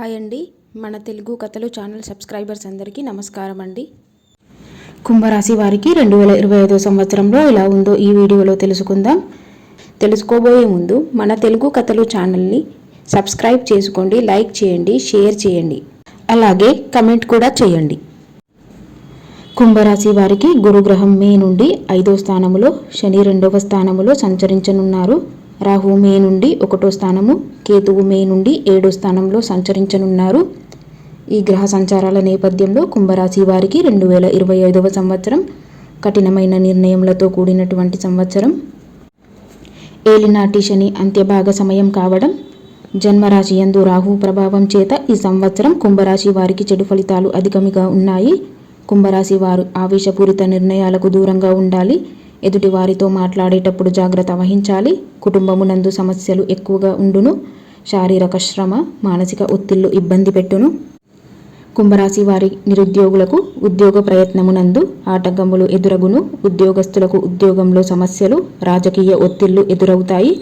Hi అండి. మన తెలుగు కథలు ఛానల్ సబ్స్క్రైబర్స్ అందరికీ నమస్కారం అండి. కుంభరాశి వారికి రెండు వేల ఇరవై ఐదో సంవత్సరంలో ఎలా ఉందో ఈ వీడియోలో తెలుసుకుందాం. తెలుసుకోబోయే ముందు మన తెలుగు కథలు ఛానల్ని సబ్స్క్రైబ్ చేసుకోండి లైక్ చేయండి షేర్ చేయండి. అలాగే కమెంట్ కూడా చేయండి. కుంభరాశి వారికి గురుగ్రహం మే నుండి ఐదో స్థానములో శని రెండవ స్థానములో సంచరించనున్నారు. రాహు మే నుండి ఒకటో స్థానము కేతువు మే నుండి ఏడో స్థానంలో సంచరించనున్నారు. ఈ గ్రహ సంచారాల నేపథ్యంలో కుంభరాశి వారికి రెండు వేల ఇరవై ఐదవ సంవత్సరం కఠినమైన నిర్ణయములతో కూడినటువంటి సంవత్సరం. ఏలినాటి శని అంత్యభాగ సమయం కావడం జన్మరాశి యందు రాహు ప్రభావం చేత ఈ సంవత్సరం కుంభరాశి వారికి చెడు ఫలితాలు అధికమిగా ఉన్నాయి. కుంభరాశి వారు ఆవేశపూరిత నిర్ణయాలకు దూరంగా ఉండాలి. ఎదుటి వారితో మాట్లాడేటప్పుడు జాగ్రత్త వహించాలి. కుటుంబమునందు సమస్యలు ఎక్కువగా ఉండును. శారీరక శ్రమ మానసిక ఒత్తిళ్ళు ఇబ్బంది పెట్టును. కుంభరాశి వారి నిరుద్యోగులకు ఉద్యోగ ప్రయత్నమునందు ఆటంకములు ఎదురగును. ఉద్యోగస్తులకు ఉద్యోగంలో సమస్యలు రాజకీయ ఒత్తిళ్ళు ఎదురవుతాయి.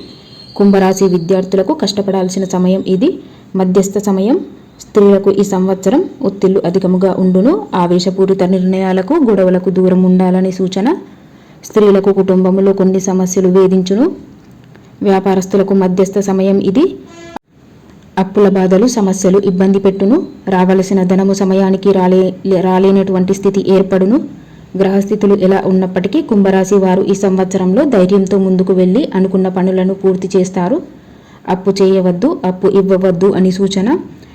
కుంభరాశి విద్యార్థులకు కష్టపడాల్సిన సమయం ఇది. మధ్యస్థ సమయం స్త్రీలకు ఈ సంవత్సరం ఒత్తిళ్ళు అధికముగా ఉండును. ఆవేశపూరిత నిర్ణయాలకు గొడవలకు దూరం ఉండాలని సూచన. స్త్రీలకు కుటుంబంలో కొన్ని సమస్యలు వేధించును. వ్యాపారస్తులకు మధ్యస్థ సమయం ఇది. అప్పుల బాధలు సమస్యలు ఇబ్బంది పెట్టును. రావలసిన ధనము సమయానికి రాలే రాలేనటువంటి స్థితి ఏర్పడును. గ్రహస్థితులు ఎలా ఉన్నప్పటికీ కుంభరాశి వారు ఈ సంవత్సరంలో ధైర్యంతో ముందుకు వెళ్ళి అనుకున్న పనులను పూర్తి చేస్తారు. అప్పు చేయవద్దు అప్పు ఇవ్వవద్దు అని సూచన.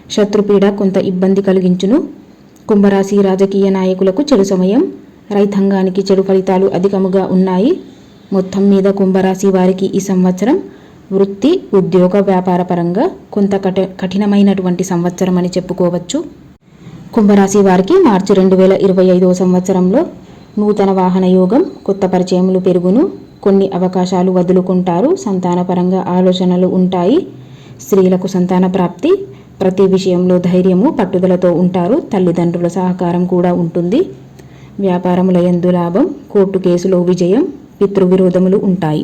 శత్రుపీడ కొంత ఇబ్బంది కలిగించును. కుంభరాశి రాజకీయ నాయకులకు చెడు సమయం. రైతాంగానికి చెడు ఫలితాలు అధికముగా ఉన్నాయి. మొత్తం మీద కుంభరాశి వారికి ఈ సంవత్సరం వృత్తి ఉద్యోగ వ్యాపార పరంగా కొంత కఠ కఠినమైనటువంటి సంవత్సరం అని చెప్పుకోవచ్చు. కుంభరాశి వారికి మార్చి రెండు వేల ఇరవై ఐదవ సంవత్సరంలో నూతన వాహన యోగం కొత్త పరిచయములు పెరుగును కొన్ని అవకాశాలు వదులుకుంటారు. సంతానపరంగా ఆలోచనలు ఉంటాయి. స్త్రీలకు సంతాన ప్రాప్తి ప్రతి విషయంలో ధైర్యము పట్టుదలతో ఉంటారు. తల్లిదండ్రుల సహకారం కూడా ఉంటుంది. వ్యాపారముల ఎందు లాభం కోర్టు కేసులో విజయం పితృవిరోధములు ఉంటాయి.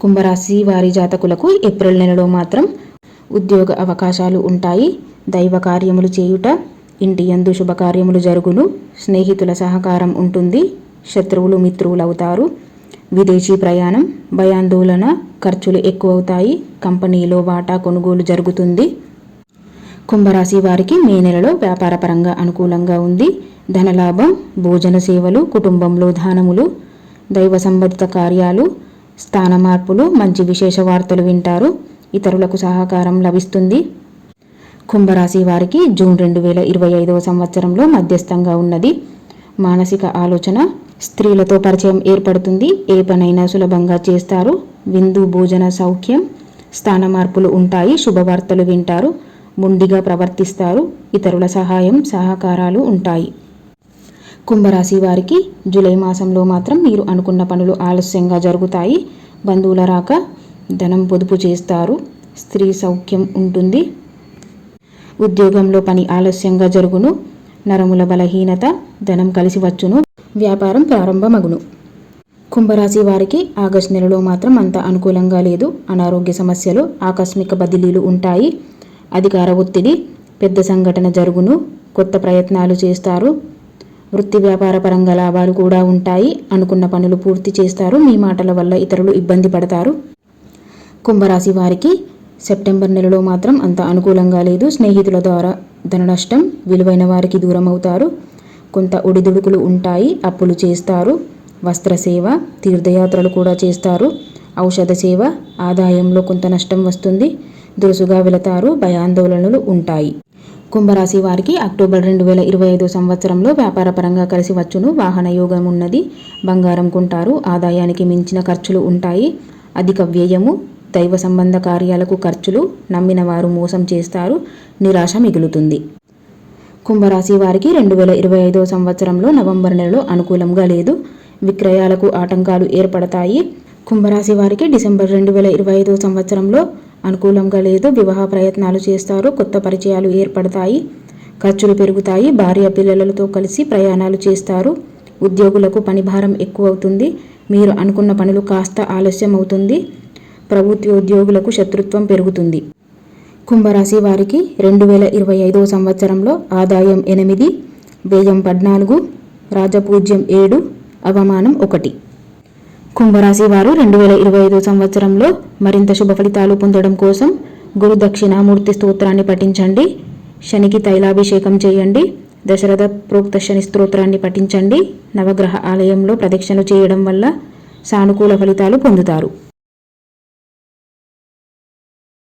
కుంభరాశి వారి జాతకులకు ఏప్రిల్ నెలలో మాత్రం ఉద్యోగ అవకాశాలు ఉంటాయి. దైవ కార్యములు చేయుట ఇంటి యందు శుభకార్యములు జరుగును స్నేహితుల సహకారం ఉంటుంది శత్రువులు మిత్రువులవుతారు విదేశీ ప్రయాణం భయాందోళన ఖర్చులు ఎక్కువవుతాయి కంపెనీలో వాటా కొనుగోలు జరుగుతుంది. కుంభరాశి వారికి మే నెలలో వ్యాపారపరంగా అనుకూలంగా ఉంది. ధనలాభం భోజన సేవలు కుటుంబంలో దానములు దైవ సంబంధిత కార్యాలు స్థాన మార్పులు మంచి విశేష వార్తలు వింటారు. ఇతరులకు సహకారం లభిస్తుంది. కుంభరాశి వారికి జూన్ రెండు వేల ఇరవై ఐదవ సంవత్సరంలో మధ్యస్థంగా ఉన్నది. మానసిక ఆలోచన స్త్రీలతో పరిచయం ఏర్పడుతుంది. ఏ పనైనా సులభంగా చేస్తారు. విందు భోజన సౌఖ్యం స్థాన మార్పులు ఉంటాయి. శుభవార్తలు వింటారు. ముండిగా ప్రవర్తిస్తారు. ఇతరుల సహాయం సహకారాలు ఉంటాయి. కుంభరాశి వారికి జూలై మాసంలో మాత్రం మీరు అనుకున్న పనులు ఆలస్యంగా జరుగుతాయి. బంధువుల రాక ధనం పొదుపు చేస్తారు. స్త్రీ సౌఖ్యం ఉంటుంది. ఉద్యోగంలో పని ఆలస్యంగా జరుగును. నరముల బలహీనత ధనం కలిసి వచ్చును. వ్యాపారం ప్రారంభమగును. కుంభరాశి వారికి ఆగస్టు నెలలో మాత్రం అంత అనుకూలంగా లేదు. అనారోగ్య సమస్యలు ఆకస్మిక బదిలీలు ఉంటాయి. అధికార ఒత్తిడి పెద్ద సంఘటన జరుగును కొత్త ప్రయత్నాలు చేస్తారు. వృత్తి వ్యాపార పరంగా లాభాలు కూడా ఉంటాయి అనుకున్న పనులు పూర్తి చేస్తారు. మీ మాటల వల్ల ఇతరులు ఇబ్బంది పడతారు. కుంభరాశి వారికి సెప్టెంబర్ నెలలో మాత్రం అంత అనుకూలంగా లేదు. స్నేహితుల ద్వారా ధన నష్టం విలువైన వారికి దూరం అవుతారు. కొంత ఒడిదుడుకులు ఉంటాయి అప్పులు చేస్తారు. వస్త్ర సేవ తీర్థయాత్రలు కూడా చేస్తారు. ఔషధ సేవ ఆదాయంలో కొంత నష్టం వస్తుంది. దురుసుగా వెళతారు భయాందోళనలు ఉంటాయి. కుంభరాశి వారికి అక్టోబర్ రెండు వేల ఇరవై ఐదు సంవత్సరంలో వ్యాపార పరంగా కలిసి వచ్చును. వాహన యోగం ఉన్నది బంగారం కొంటారు ఆదాయానికి మించిన ఖర్చులు ఉంటాయి. అధిక వ్యయము దైవ సంబంధ కార్యాలకు ఖర్చులు నమ్మిన వారు మోసం చేస్తారు నిరాశ మిగులుతుంది. కుంభరాశి వారికి రెండు వేల ఇరవై ఐదో సంవత్సరంలో నవంబర్ నెలలో అనుకూలంగా లేదు. విక్రయాలకు ఆటంకాలు ఏర్పడతాయి. కుంభరాశి వారికి డిసెంబర్ రెండు వేల ఇరవై ఐదో సంవత్సరంలో అనుకూలంగా లేదు. వివాహ ప్రయత్నాలు చేస్తారు. కొత్త పరిచయాలు ఏర్పడతాయి. ఖర్చులు పెరుగుతాయి. భార్య పిల్లలతో కలిసి ప్రయాణాలు చేస్తారు. ఉద్యోగులకు పని భారం ఎక్కువ అవుతుంది మీరు అనుకున్న పనులు కాస్త ఆలస్యం అవుతుంది. ప్రభుత్వ ఉద్యోగులకు శత్రుత్వం పెరుగుతుంది. కుంభరాశి వారికి రెండు వేల ఇరవై ఐదవ సంవత్సరంలో ఆదాయం ఎనిమిది వ్యయం పద్నాలుగు రాజపూజ్యం ఏడు అవమానం ఒకటి. కుంభరాశి వారు రెండు వేల ఇరవై ఐదు సంవత్సరంలో మరింత శుభ ఫలితాలు పొందడం కోసం గురు దక్షిణామూర్తి స్తోత్రాన్ని పఠించండి. శనికి తైలాభిషేకం చేయండి. దశరథ ప్రోక్త శని స్తోత్రాన్ని పఠించండి. నవగ్రహ ఆలయంలో ప్రదక్షిణలు చేయడం వల్ల సానుకూల ఫలితాలు పొందుతారు.